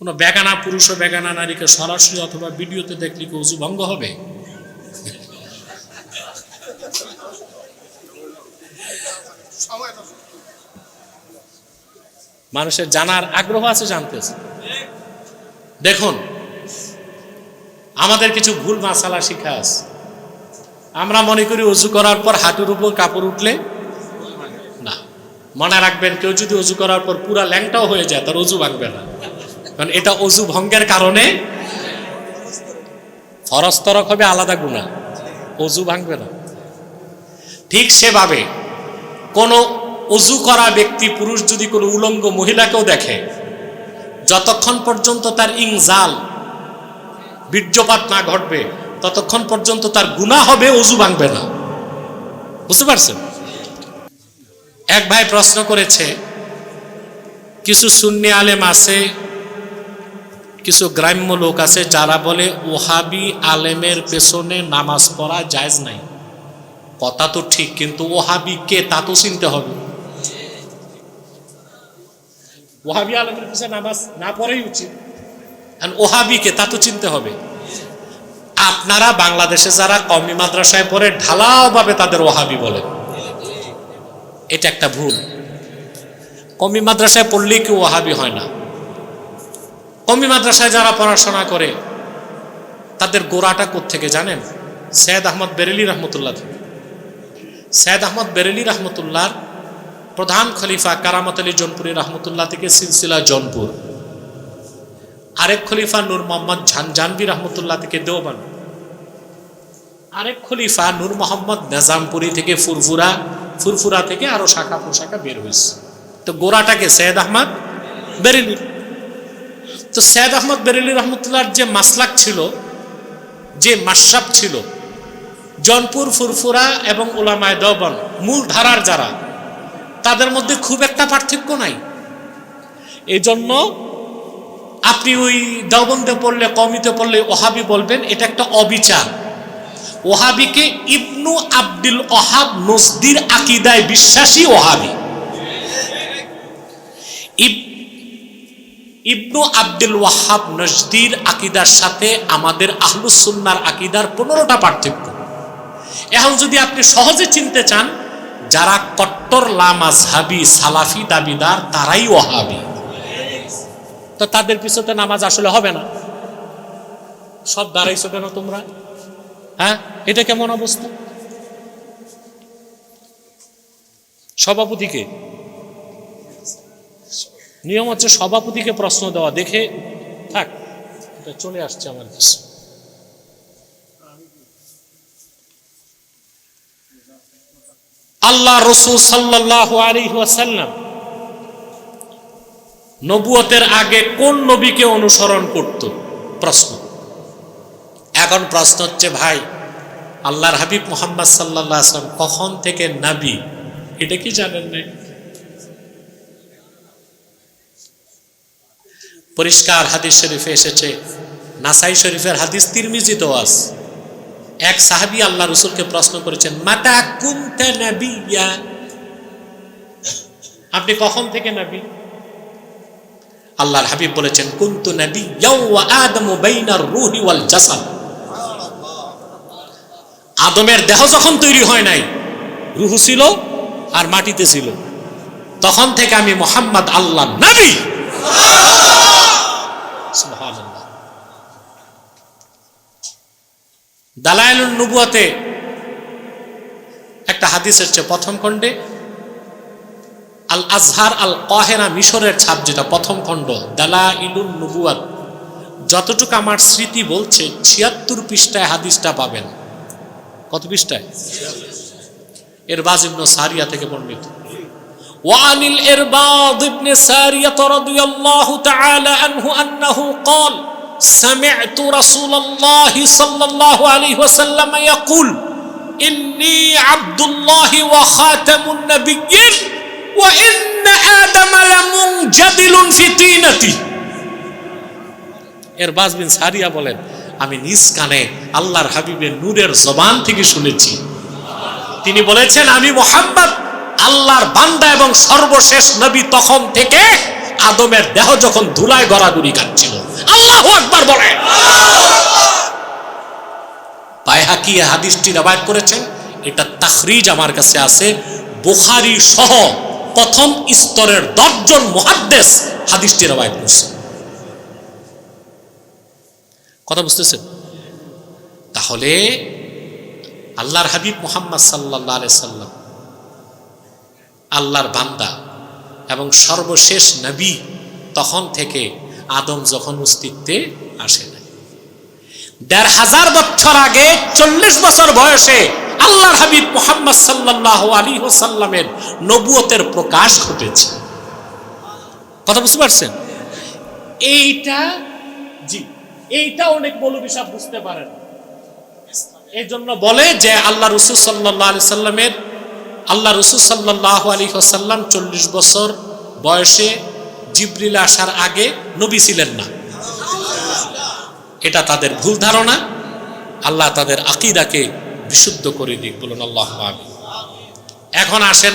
কোনো বেগানা পুরুষ ও বেগানা নারীকে সরাসরি অথবা ভিডিওতে দেখলে কি উজু ভঙ্গ হবে? মানুষের জানার আগ্রহ আছে জানতেছে দেখুন, আমাদের কিছু ভুল মাসালা শিখা আছে। আমরা মনে করি উজু করার পর হাঁটুর উপর কাপড় উঠলে না। মনে রাখবেন, কেউ যদি উজু করার পর পুরা ল্যাংটাও হয়ে যায়, তার উজু ভাঙবে না। কারণ এটা অজু ভঙ্গের কারণে ফরস্তরক হবে আলাদা গুণা। অজু ভাঙবে না। ঠিক সেভাবে কোনো অজু করা ব্যক্তি, পুরুষ যদি কোনো উলঙ্গ মহিলাকেও দেখে, যতক্ষণ পর্যন্ত তার ইংজাল বীর্যপাত না ঘটবে, ততক্ষণ পর্যন্ত তার গুণা হবে, অজু ভাঙবে না। বুঝতে পারছেন? এক ভাই প্রশ্ন করেছে, কিছু সুন্নি আলেম আছে কিছু গ্রাম্য লোক আছে যারা বলে, ওহাবি আলেমের পেছনে নামাজ পড়া জায়জ নাই। কথা তো ঠিক, কিন্তু ওহাবি কে তা তো চিনতে হবে। ওহাবি আলেমের পেছনে নামাজ না পড়াই উচিত। আর ওহাবি কে তা তো চিনতে হবে। আপনারা বাংলাদেশে যারা কমি মাদ্রাসায় পড়ে, ঢালাওভাবে তাদের ওহাবি বলেন এটা একটা ভুল। কমি মাদ্রাসায় পড়লেই কেউ ওহাবি হয় না? কমি মাদ্রাসায় যারা পড়াশোনা করে, তাদের গোড়াটা থেকে জানেন? সৈয়দ আহমদ বেরেলি রহমতুল্লাহ সৈয়দ আহমদ বেরেলি রহমতুল্লাহর প্রধান খলিফা কারামত আলী জনপুরি রহমতুল্লাহ থেকে সিলসিলা জনপুর। আরেক খলিফা নূর মোহাম্মদ ঝানজানবি রহমতুল্লাহ থেকে দেওবান আরেক খলিফা নূর মোহাম্মদ নেজামপুরি থেকে ফুরফুরা ফুরফুরা থেকে আরও শাখা পোশাখা বের হয়েছে তো গোড়াটাকে সৈয়দ আহমদ বেরেলি তো সৈয়দ আহমদ বেরেলি রহমতুল্লাহর যে মাসলাক ছিল, যে মাসাব ছিল, জনপুর, ফুরফুরা এবং ওলামায় দবন মূল ধারার যারা, তাদের মধ্যে খুব একটা পার্থক্য নাই। এই জন্য আপনি ওই দেওবন্দে পড়লে কমিতে পড়লে ওহাবি বলবেন, এটা একটা অবিচার। ওহাবিকে ইবনু আব্দুল ওহাব নসদির আকিদায় বিশ্বাসী ওহাবি। ইব- ইবনু আব্দুল ওয়াহাব নজদির আকিদার সাথে আমাদের আহলুসুন্নার আকিদার পনেরোটা পার্থক্য। এখন যদি আপনি সহজে চিনতে চান, যারা কট্টর, লামাজহাবি, সালাফি দাবিদার, তারাই ওহাবি তো তাদের পিছনে নামাজ আসলে হবে না। সব দাঁড়াইছো কেন তোমরা? হ্যাঁ? এটা কেমন অবস্থা? সভাপতিকে? নিয়ম হচ্ছে সভাপতিকে প্রশ্ন দেওয়া। দেখে থাক, এটা চলে আসছে আমার কাছে। আল্লাহ রসুল সাল্লাহ আলী ওয়াসাল্লাম নবুয়তের আগে কোন নবীকে অনুসরণ করত? প্রশ্ন। এখন প্রশ্ন হচ্ছে, ভাই, আল্লাহর হাবিব মোহাম্মদ সাল্লাহ আসলাম কখন থেকে নাবি? এটা কি জানেন নাই? পরিষ্কার হাদিস শরীফে এসেছে। নাসাই শরীফের হাদিস তিরমিজিত আস এক সাহাবি আল্লাহ রসুলকে প্রশ্ন করেছেন, মাতা কুনতে নাবিয়া? আপনি কখন থেকে নাবি? আল্লাহর হাবিব বলেছেন, কুন্তু নবী আদমের দেহ যখন তৈরি হয় নাই, রুহু ছিল আর মাটিতে ছিল। তখন থেকে আমি মোহাম্মদ আল্লাহ নবী। নবুয়াতে একটা হাদিস হচ্ছে প্রথম খণ্ডে। আল আজহার আল কহেরা মিশরের ছাপ যেটা প্রথম খণ্ড দালা নবুয়াত। যতটুকু আমার স্মৃতি বলছে, ছিয়াত্তর পৃষ্ঠায় হাদিসটা পাবেন। কত পৃষ্ঠায়? এর বাজিবন সারিয়া থেকে বর্ণিত। وعن الإرباض بن سارية رضي الله تعالى عنه أنه قال سمعت رسول الله صلى الله عليه وسلم يقول إني عبد الله وخاتم النبيين وإن آدم لمنجدل في طينتي এর বাজ বিন সারিয়া বলেন আমি নিজ কানে আল্লাহর হাবিবের নূরের জবান থেকে শুনেছি তিনি বলেছেন আমি মোহাম্মদ আল্লাহর বান্দা এবং সর্বশেষ নবী তখন থেকে আদমের দেহ যখন ধুলায় গড়াগড়ি কাটছিল। আল্লাহ আকবার বলে এ হাদিসটি রবায়ত করেছেন। এটা তাখরিজ আমার কাছে আছে। বুখারি সহ প্রথম স্তরের দশজন মুহাদ্দেস হাদিসটি রবায়ত করছে। কথা বুঝতেছেন? তাহলে আল্লাহর হাবিব মুহাম্মদ সাল্লাহ সাল্লাম আল্লাহর বান্দা এবং সর্বশেষ নবী তখন থেকে আদম যখন অস্তিত্বে আসে না দেড় হাজার বছর আগে, চল্লিশ বছর বয়সে আল্লাহর হাবিব মোহাম্মদ সাল্লাহ আলী হোসাল্লামের নবুয়তের প্রকাশ ঘটেছে। কথা বুঝতে পারছেন? এইটা, জি, এইটা অনেক মৌলবী সাহেব বুঝতে পারেন। এই জন্য বলে যে আল্লাহ রসুল সাল্লাহ আলি সাল্লামের আল্লাহ রসুল সাল্লাহ আলী হোসাল্লাম চল্লিশ বছর বয়সে জিবরিল আসার আগে নবী ছিলেন না। এটা তাদের ভুল ধারণা। আল্লাহ তাদের আকিদাকে বিশুদ্ধ করে দিক, বলুন আল্লাহ এখন আসেন।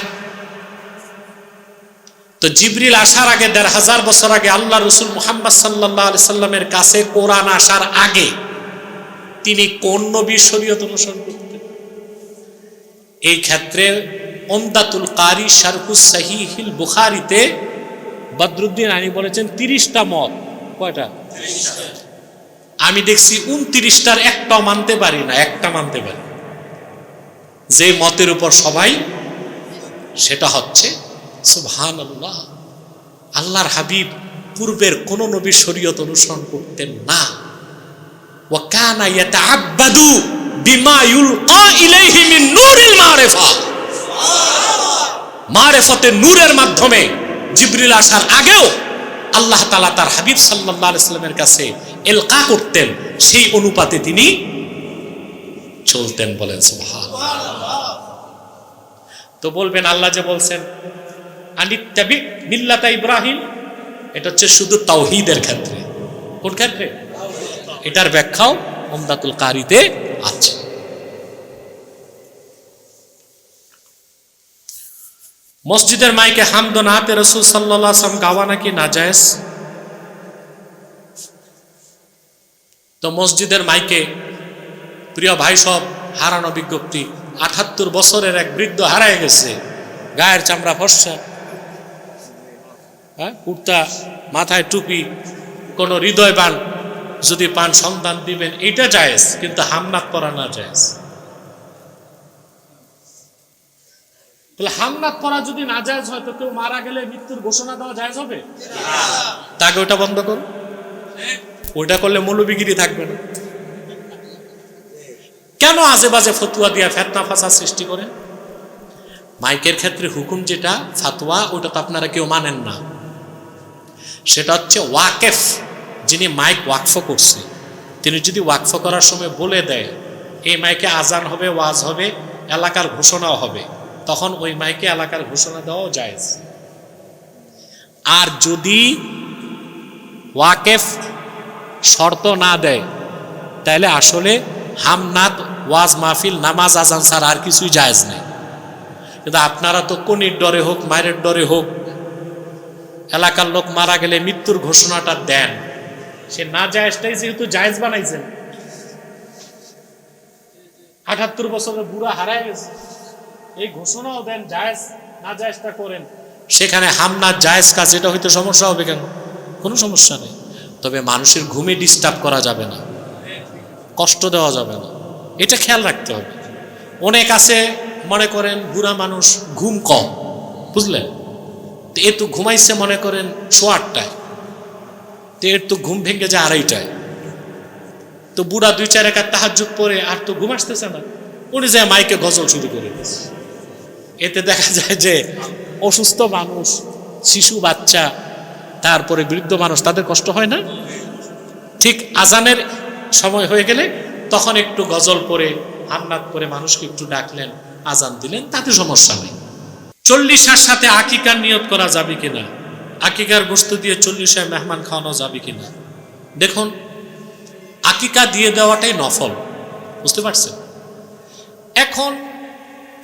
তো জিবরিল আসার আগে দেড় হাজার বছর আগে আল্লাহ রসুল মুহাম্মদ সাল্লাহ সাল্লামের কাছে কোরআন আসার আগে তিনি কোন নবীর শরীয়ত অনুসরণ করতেন? এই ক্ষেত্রে ওমদাতুল কারি শারকুস সাহিহিল বুখারিতে বদরুদ্দিন আনি বলেছেন, তিরিশটা মত। কয়টা? আমি দেখছি উনত্রিশটার একটাও মানতে পারি না, একটা মানতে পারি। যে মতের উপর সবাই, সেটা হচ্ছে সুবহান আল্লাহ আল্লাহর হাবিব পূর্বের কোন নবী শরীয়ত অনুসরণ করতেন না। ওয়াকানা ইয়াতাআব্বাদু বিমা ইউলকা ইলাইহি মিন নূরিল মারিফা। মারেফতের নূরের মাধ্যমে জিবরিল আসার আগেও আল্লাহ তালা তার হাবিব আলাইস্লামের কাছে এলকা করতেন, সেই অনুপাতে তিনি চলতেন বলেন তো বলবেন, আল্লাহ যে বলছেন মিল্লাতা ইব্রাহিম, এটা হচ্ছে শুধু তাওহিদের ক্ষেত্রে। কোন ক্ষেত্রে? এটার ব্যাখ্যাও ওমদাতুল কারিতে আছে। মসজিদের মাইকে হামদ নাতে রসুল সাল্লাম গাওয়া নাকি নাজায়েজ তো মসজিদের মাইকে প্রিয় ভাই সব হারানো বিজ্ঞপ্তি, আঠাত্তর বছরের এক বৃদ্ধ হারায় গেছে, গায়ের চামড়া ফর্সা হ্যাঁ কুর্তা, মাথায় টুপি, কোন হৃদয় বান যদি পান সন্তান দিবেন, এটা জায়েজ, কিন্তু হামনাত করা না জায়েজ। তাহলে হামনাত করা যদি না জায়েজ হয়, তো কেউ মারা গেলে মৃত্যুর ঘোষণা দেওয়া জায়েজ হবে? তাকে ওটা বন্ধ করো। ওইটা করলে মৌলবিগিরি থাকবে না। কেন আজে বাজে ফতুয়া দিয়া ফেতনা ফাঁসা সৃষ্টি করেন মাইকের ক্ষেত্রে হুকুম যেটা, ফাতোয়া ওটা তো আপনারা কেউ মানেন না। সেটা হচ্ছে ওয়াকেফ, যিনি মাইক ওয়াকফ করছে। তিনি যদি ওয়াকফ করার সময় বলে দেয়, এই মাইকে আজান হবে, ওয়াজ হবে, এলাকার ঘোষণাও হবে। তখন ওই মাইকে এলাকার ঘোষণা দেওয়াও যায় আর যদি ওয়াকেফ শর্ত না দেয়, তাহলে আসলে হামনাদ ওয়াজ মাহফিল, নামাজ, আজান ছাড়া আর কিছুই জায়েজ নেই। কিন্তু আপনারা তো কনির ডরে হোক, মায়ের ডরে হোক, এলাকার লোক মারা গেলে মৃত্যুর ঘোষণাটা দেন। সে না জায়েজটাই যেহেতু জায়েজ বানাইছেন। আটাত্তর বছরের বুড়া হারায় গেছে। এই ঘোষণাও দেন, জায়েজ না জায়েজটা করেন। সেখানে হামনা জায়েজ কাজ, এটা হইতে সমস্যা হবে কেন? কোনো সমস্যা নেই। তবে মানুষের ঘুমে ডিস্টার্ব করা যাবে না। কষ্ট দেওয়া যাবে না। এটা খেয়াল রাখতে হবে। অনেক আছে, মনে করেন, বুড়া মানুষ ঘুম কম। বুঝলেন তো এ তো ঘুমাইছে, মনে করেন শো আটটায়। তো এর তো ঘুম ভেঙে যায় আড়াইটায়। তো বুড়া দুই চার একা তাহাজুক পরে আর তো ঘুম আসতেছে না। উনি যায় মাইকে গজল শুরু করে দিয়েছে। এতে দেখা যায় যে অসুস্থ মানুষ, শিশু, বাচ্চা, তারপরে বৃদ্ধ মানুষ, তাদের কষ্ট হয় না? ঠিক আজানের সময় হয়ে গেলে তখন একটু গজল করে হামনাত করে মানুষকে একটু ডাকলেন, আজান দিলেন, তাতে সমস্যা নেই। চল্লিশার সাথে আকিকার নিয়ত করা যাবে কিনা? আকিকার গোস্ত দিয়ে চল্লিশায় মেহমান খাওয়ানো যাবে কিনা? দেখুন, আকিকা দিয়ে দেওয়াটাই নফল। বুঝতে পারছেন? এখন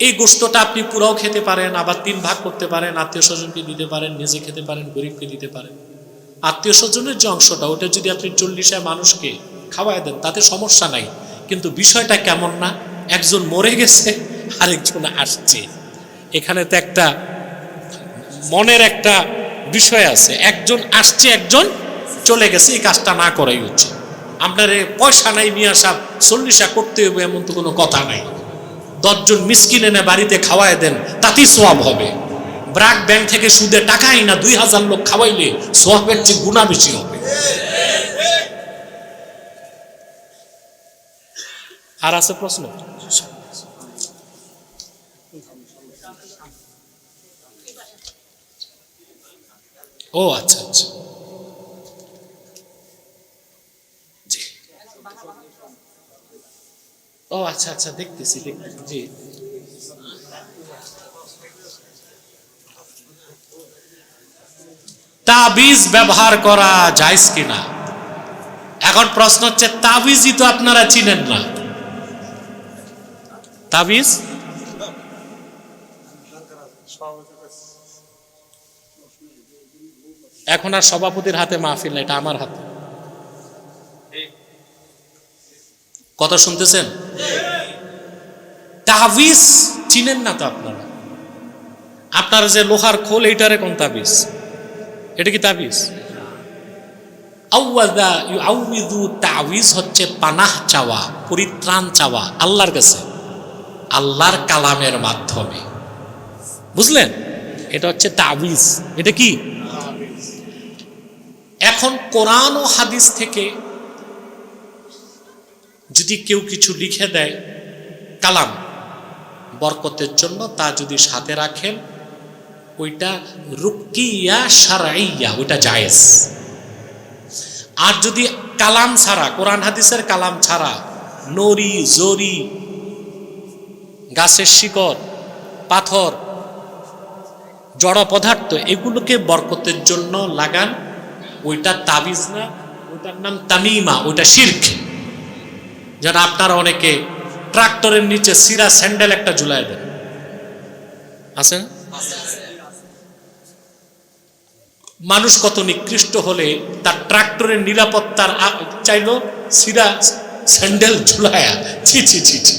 এই গোস্তটা আপনি পুরাও খেতে পারেন, আবার তিন ভাগ করতে পারেন, আত্মীয় স্বজনকে দিতে পারেন, নিজে খেতে পারেন, গরিবকে দিতে পারেন। আত্মীয় স্বজনের যে অংশটা, ওটা যদি আপনি চল্লিশে মানুষকে খাওয়াই দেন, তাতে সমস্যা নাই। কিন্তু বিষয়টা কেমন না? একজন মরে গেছে, আরেকজন আসছে। এখানে তো একটা মনের একটা বিষয় আছে। একজন আসছে, একজন চলে গেছে, এই কাজটা না করাই উচিত। আপনার পয়সা নাই মিয়া সাহ চল্লিশা করতে হবে এমন তো কোনো কথা নাই। দশজন মিসকিন এনে বাড়িতে খাওয়ায় দেন, তাতেই সোয়াব হবে। ব্রাক ব্যাংক থেকে সুদে টাকাই না দুই হাজার লোক খাওয়াইলে সোয়াবের চেয়ে গুণা বেশি হবে। আর আছে প্রশ্ন? ও আচ্ছা আচ্ছা। ও আচ্ছা আচ্ছা দেখতেছি দেখতেছি, জি। তাবিজ ব্যবহার করা যাইজ কিনা? এখন প্রশ্ন হচ্ছে, তাবিজই তো আপনারা চিনেন না। তাবিজ? এখন আর সভাপতির হাতে মাহফিল না এটা আমার হাতে। কথা শুনতেছেন? তাবিজ চিনেন না তো আপনারা? আপনার যে লোহার খোল এইটারে কোন তাবিজ? এটা কি তাবিজ? তাবিজ হচ্ছে পানাহ চাওয়া পরিত্রাণ চাওয়া আল্লাহর কাছে। আল্লাহর কালামের মাধ্যমে। বুঝলেন? এটা হচ্ছে তাবিজ। এটা কি? এখন কোরআন ও হাদিস থেকে যদি কেউ কিছু লিখে দেয়, কালাম, বরকতের জন্য তা যদি সাথে রাখেন, ওইটা রুকিয়া সারাইয়া ওইটা জায়েজ। আর যদি কালাম ছাড়া, কোরআন হাদিসের কালাম ছাড়া নরি জরি গাছের শিকড়, পাথর, জড় পদার্থ, এগুলোকে বরকতের জন্য লাগান, ওইটা তাবিজ না, ওইটার নাম তামিমা, ওইটা শির্ক। যেন আপনারা অনেকে ট্রাক্টরের নিচে সিরা স্যান্ডেল একটা ঝুলাই দেন। আছেন মানুষ কত নিকৃষ্ট হলে তার ট্রাক্টরের নিরাপত্তার চাইলো সিরা স্যান্ডেল ঝুলায়া। ছি ছি ছি ছি।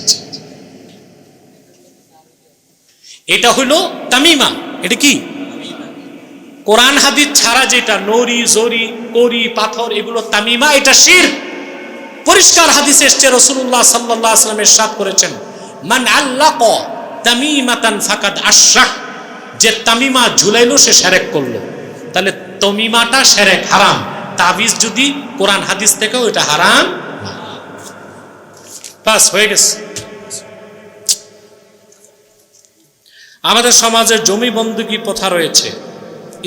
এটা হইল তামিমা। এটা কি? কোরআন হাদিস ছাড়া যেটা নরি জরি করি, পাথর, এগুলো তামিমা, এটা শির। পরিষ্কার হাদিস এসছে রসুল্লাহ সাল্লাহ আসলামের সাথ করেছেন, মান আল্লাহ তামিমাতান ফাকাদ আশরাক যে তামিমা ঝুলাইলো সে সেরেক করল। তাহলে তমিমাটা সেরেক হারাম, তাবিজ যদি কোরআন হাদিস থেকে ওইটা হারাম। বাস, হয়ে গেছে। আমাদের সমাজে জমি বন্দুকি প্রথা রয়েছে।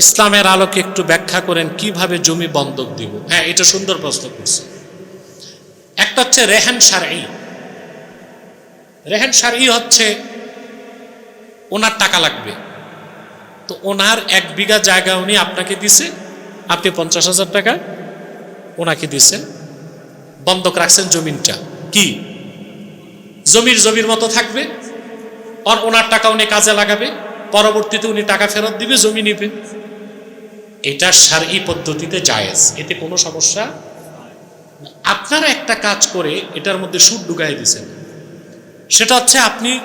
ইসলামের আলোকে একটু ব্যাখ্যা করেন, কীভাবে জমি বন্ধক দিব? হ্যাঁ এটা সুন্দর প্রশ্ন করছে। একটা হচ্ছে রেহান সারাই রেহান সারাই হচ্ছে ওনার টাকা লাগবে। তো ওনার এক বিঘা জায়গা উনি আপনাকে দিছে, আপনি পঞ্চাশ হাজার টাকা ওনাকে দিছেন। বন্ধক রাখছেন জমিনটা। কি? জমির জমির মতো থাকবে। আর ওনার টাকা উনি কাজে লাগাবে। পরবর্তীতে উনি টাকা ফেরত দিবে, জমি নিবে। এটা সারি পদ্ধতিতে জায়েজ। এতে কোনো সমস্যা। আপনারা একটা কাজ করে এটার মধ্যে সুদ ঢুকাই দিছেন। সেটা হচ্ছে আপনি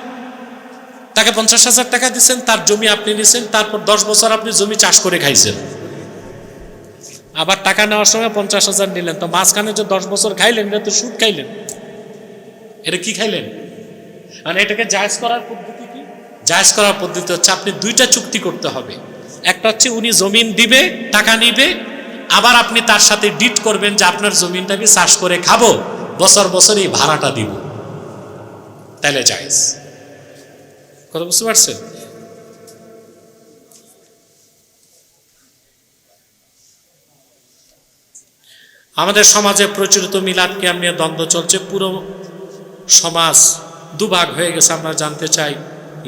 তাকে পঞ্চাশ হাজার টাকা দিচ্ছেন তার জমি আপনি নিছেন, তারপর দশ বছর আপনি জমি চাষ করে খাইছেন। আবার টাকা নেওয়ার সময় পঞ্চাশ হাজার নিলেন, তো মাঝখানে যে দশ বছর খাইলেন, এটা তো সুদ খাইলেন। এটা কি খাইলেন? মানে এটাকে জায়জ করার পদ্ধতি কি? জায়জ করার পদ্ধতি হচ্ছে আপনি দুইটা চুক্তি করতে হবে। একটা হচ্ছে উনি জমিন দিবে, টাকা নিবে আবার আপনি তার সাথে ডিট করবেন যে আপনার জমিনটা আমি চাষ করে খাব, বছর বছর এই ভাড়াটা দিব। তাহলে জায়েজ। কথা বুঝতে পারছেন? আমাদের সমাজে প্রচলিত মিলাদ কিয়াম নিয়ে দ্বন্দ্ব চলছে। পুরো সমাজ দুভাগ হয়ে গেছে, আমরা জানতে চাই।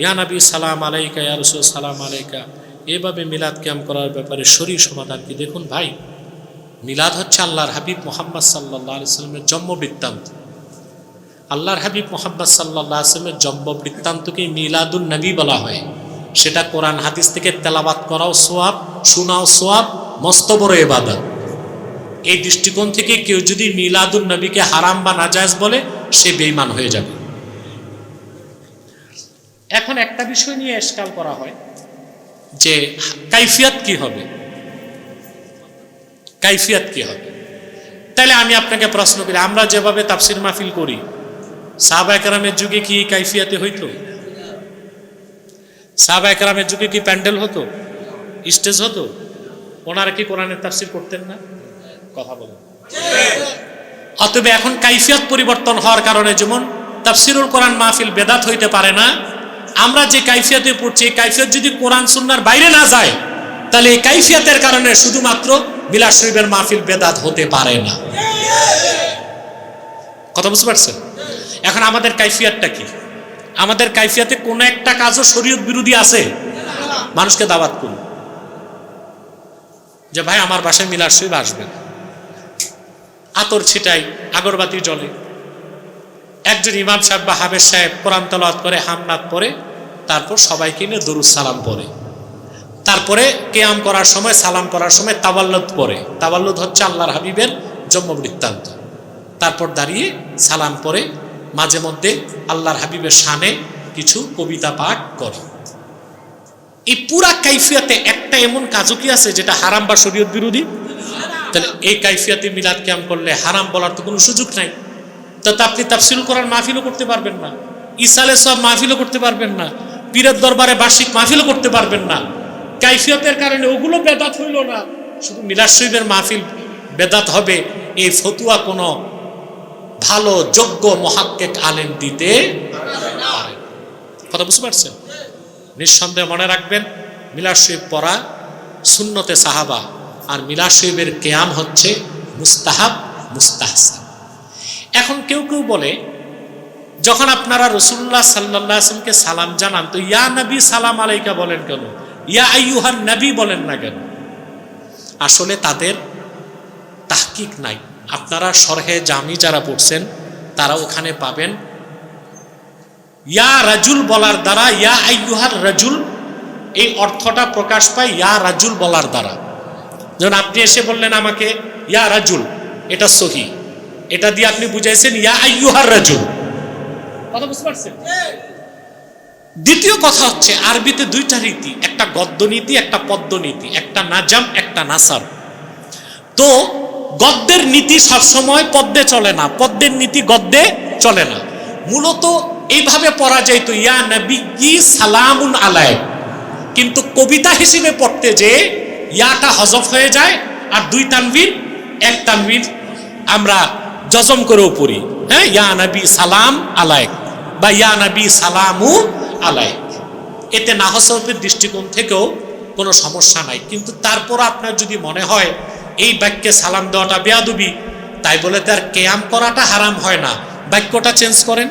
ইয়া নবী, সালাম আলাইকা, ইয়া রসুল, সালাম আলাইকা। এভাবে মিলাদ কিয়াম করার ব্যাপারে শরীর সমাধান কি? দেখুন ভাই। মিলাদ হচ্ছে আল্লাহর হাবিব মোহাম্মদ সাল্লাহ আলিয়াল্লামের জন্ম বৃত্তান্ত আল্লাহর হাবিব মোহাম্মদ সাল্লাহ আসলামের জন্ম বৃত্তান্তকে মিলাদুন নবী বলা হয়। সেটা কোরআন হাদিস থেকে তেলাবাত করাও সোয়াব, শোনাও সোয়াব মস্ত বড় এবাদত এই দৃষ্টিকোণ থেকে কেউ যদি মিলাদুল নবীকে হারাম বা নাজায়জ বলে, সে বেইমান হয়ে যাবে। এখন একটা বিষয় নিয়ে এসকাল করা হয় যে কাইফিয়াত কি হবে? কাইফিয়াত কি হবে? তাহলে আমি আপনাকে প্রশ্ন করি, আমরা যেভাবে তাফসির মাহফিল করি, সাহবা একরামের যুগে কি কাইফিয়াতে হইতো? সাহবা একরামের যুগে কি প্যান্ডেল হতো? স্টেজ হতো? ওনারা কি কোরআনের তাফসির করতেন না? কথা বলেন। অতএব এখন কাইফিয়ত পরিবর্তন হওয়ার কারণে যেমন তাফসিরুল কোরআন মাহফিল বেদাত হইতে পারে না, আমরা যে কাইফিয়তে পড়ছি কাইফিয়ত যদি কোরআন সুন্নার বাইরে না যায়, তাহলে এই কাইফিয়তের কারণে শুধুমাত্র বিলাস শরীফের মাহফিল বেদাত হতে পারে না। কথা বুঝতে পারছেন? এখন আমাদের কাইফিয়াতটা কি? আমাদের কাইফিয়াতে কোন একটা কাজও শরীয়ত বিরোধী আছে? মানুষকে দাওয়াত করুন যে ভাই, আমার বাসায় মিলার শরীফ আসবেন আতর ছিটাই, আগরবাতি জলে একজন ইমাম সাহেব বা হাবের সাহেব কোরআন তলাওয়াত করে, হামনাত পরে, তারপর সবাইকে নিয়ে দরুদ সালাম পরে তারপরে কেয়াম করার সময়, সালাম করার সময় তাবাল্লুদ পরে তাবাল্লুদ হচ্ছে আল্লাহর হাবিবের জন্ম বৃত্তান্ত। তারপর দাঁড়িয়ে সালাম পরে মাঝে মধ্যে আল্লাহর হাবিবের শানে কিছু কবিতা পাঠ করে। এই পুরা কাইফিয়াতে একটা এমন কাজও কি আছে যেটা হারাম বা শরীয়ত বিরোধী? তাহলে এই কাইফিয়াতে মিলাদ ক্যাম করলে হারাম বলার তো কোনো সুযোগ নাই। তাতে আপনি তাফসিল করার মাহফিলও করতে পারবেন না। ইসালে সব মাহফিলও করতে পারবেন না। পীরের দরবারে বার্ষিক মাহফিলও করতে পারবেন না। কাইফিয়তের কারণে ওগুলো বেদাত হইল না। শুধু মিলাদ শরীফের মাহফিল বেদাত হবে, এই ফতুয়া কোনো ভালো, যোগ্য, মহাক্কেক আলেম দিতে কথা বুঝতে পারছেন? নিঃসন্দেহে মনে রাখবেন, মিলাদ শরীফ পড়া সুন্নতে সাহাবা, আর মিলাদ শরীফের কেয়াম হচ্ছে মুস্তাহাব, মুস্তাহসান। এখন কেউ কেউ বলে, যখন আপনারা রসুল্লাহ সাল্লাহ আসলামকে সালাম জানান, তো ইয়া নবী সালাম আলাইকা বলেন কেন? ইয়া আইয়ুহান নবী বলেন না কেন? আসলে তাদের তাহকিক নাই। আপনারা সরহে জামি যারা পড়ছেন, তারা ওখানে পাবেন। ইয়া রাজুল বলার দ্বারা, ইয়া আইয়ুহার রাজুল, এই অর্থটা প্রকাশ পায় ইয়া রাজুল বলার দ্বারা। যেমন আপনি এসে বললেন আমাকে, ইয়া রাজুল, এটা সহি। এটা দিয়ে আপনি বুঝাইছেন, ইয়া আইয়ুহার রাজুল। কথা বুঝতে পারছেন? দ্বিতীয় কথা হচ্ছে, আরবিতে দুইটা রীতি, একটা গদ্য নীতি একটা পদ্য নীতি একটা নাজাম, একটা নাসার। তো গদ্যের নীতি সবসময় পদ্মে চলে না পদ্মের নীতি গদ্যে চলে না। মূলত এইভাবে পড়া যাইতো, ইয়া নবী কি সালামুন আলায় কিন্তু কবিতা হিসেবে পড়তে যে ইয়াটা হজফ হয়ে যায়, আর দুই তানবির এক তানবির আমরা জজম করেও পড়ি হ্যাঁ ইয়া নবী সালাম আলাইক বা ইয়া নবী সালামু আলাইক এতে নাহসরফের দৃষ্টিকোণ থেকেও কোনো সমস্যা নাই। কিন্তু তারপর আপনার যদি মনে হয়, এই বাক্যে সালাম দেওয়াটা বেয়াদুবি, তাই বলে তার কেয়াম করাটা হারাম হয় না। বাক্যটা চেঞ্জ করেন।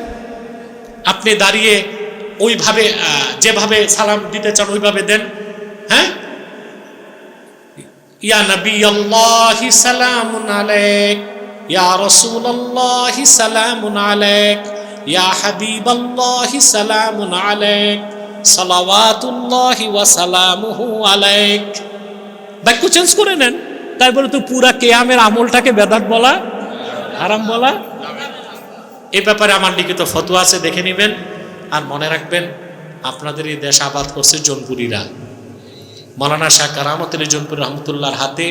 আপনি দাঁড়িয়ে ওইভাবে যেভাবে সালাম দিতে চান, ওইভাবে দেন। হ্যাঁ? ইয়া নবী আল্লাহি সালামুন আলাইক, ইয়া রাসূলুল্লাহি সালামুন আলাইক। ইয়া হাবিবাল্লাহি সালামুন আলাইক, সালাওয়াতুল্লাহি ওয়া সালামুহু আলাইক। বাক্য চেঞ্জ করে নেন। তারপরে তো পুরা কেয়ামের আমলটাকে বেদাত বলা, হারাম বলা। এ ব্যাপারে আমার লিখিত ফতোয়া আছে, দেখে নেবেন। আর মনে রাখবেন, আপনাদের এই দেশ আবাদ করছে জনপুরীরা। মৌলানা শাহ কারামতের জনপুর রহমতুল্লাহর হাতে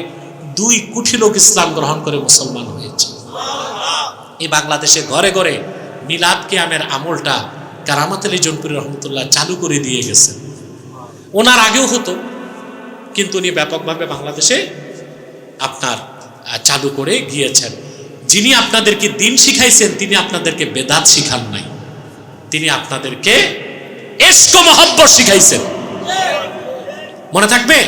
দুই কোটি লোক ইসলাম গ্রহণ করে মুসলমান হয়েছে। এই বাংলাদেশে ঘরে ঘরে মিলাদ কিয়ামের আমলটা কারামত আলী জনপুরি রহমতুল্লাহ চালু করে দিয়ে গেছেন। ওনার আগেও হতো, কিন্তু উনি ব্যাপকভাবে বাংলাদেশে আপনার চালু করে গিয়েছেন। যিনি আপনাদেরকে দিন শিখাইছেন, তিনি আপনাদেরকে বেদাত শিখান নাই। তিনি আপনাদেরকে এস্ক মহব্বত শিখাইছেন। মনে থাকবে?